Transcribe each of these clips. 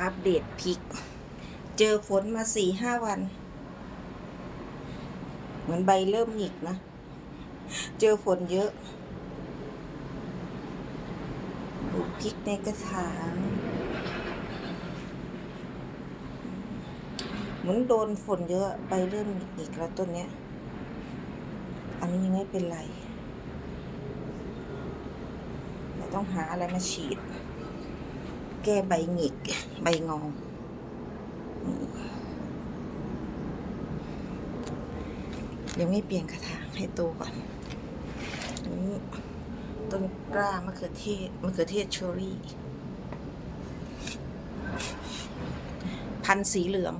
อัปเดตพริก เจอฝนมาสี่ห้าวัน เหมือนใบเริ่มหงิกนะ เจอฝนเยอะปลูกพริกในกระถางเหมือนโดนฝนเยอะ ใบเริ่มหงิกแล้วต้นเนี้ย อันนี้ยังไม่เป็นไร เราต้องหาอะไรมาฉีด แก้ใบหงิก ใบงออืมยังไม่เปลี่ยนกระถางให้โตก่อนนี่ต้นกล้ามะเขือเทศมะเขือเทศเชอรี่ พันธ์สีเหลือง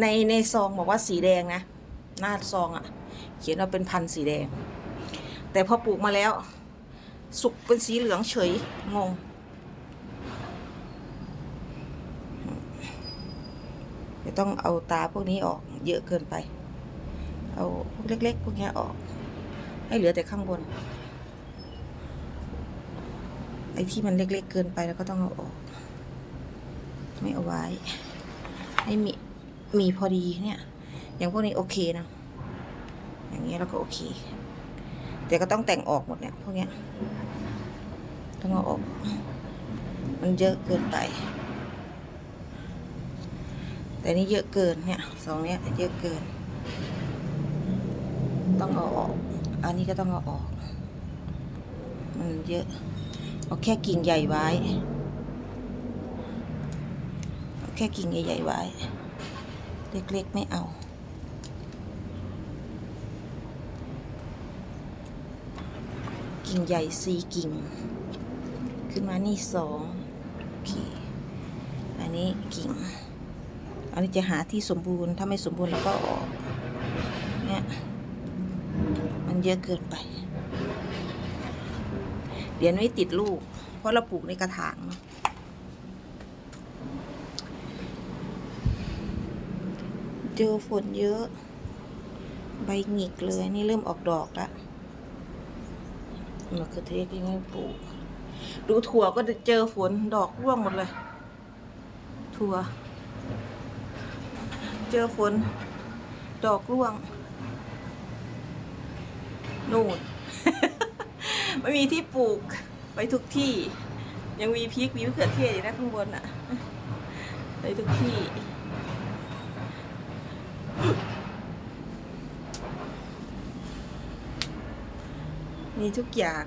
ในในซองบอกว่าสีแดงนะ หน้าซองอะ่ะ เขียนว่าเป็นพันธ์สีแดง แต่พอปลูกมาแล้ว สุกเป็นสีเหลืองเฉยงง จะ ต้องเอาตาพวกนี้ออกเยอะเกินไป เอาพวกเล็ก ๆ พวกนี้ออก ให้เหลือแต่ข้างบน ไอ้ที่มันเล็ก ๆ เกินไปแล้วก็ต้องเอาออก ไม่เอาไว้ ให้มีมีพอดีเนี่ย อย่างพวกนี้โอเคนะ อย่างเงี้ยเราก็โอเค แต่ก็ต้องแต่งออกหมดเนี่ยพวกเนี้ยต้องเอาออก มันเยอะเกินไป แต่นี่เยอะเกินเนี่ยสองเนี้ยเยอะเกิน ต้องเอาออก อันนี้ก็ต้องเอาออก มันเยอะ เอาแค่กิ่งใหญ่ไว้เอาแค่กิ่งใหญ่ๆไว้ เล็กๆ ไม่เอากิ่งใหญ่สี่กิ่ง ขึ้นมานี่สองโอเค อันนี้กิ่ง อันนี้จะหาที่สมบูรณ์ ถ้าไม่สมบูรณ์เราก็เออกเนี่ยมันเยอะเกินไป เดี๋ยวไม่ติดลูก เพราะเราปลูกในกระถางเนาะเจอฝนเยอะ ใบหงิกเลย นี่เริ่มออกดอกล้วมะเขือเทศยังไม่ปลูก ดูถั่วก็เจอฝนดอกร่วงหมดเลย ถั่ว เจอฝน ดอกร่วง นู่นไม่มีที่ปลูกไปทุกที่ ยังมีพริกมีมะเขือเทศอยู่นะข้างบนอะไปทุกที่มีทุกอย่าง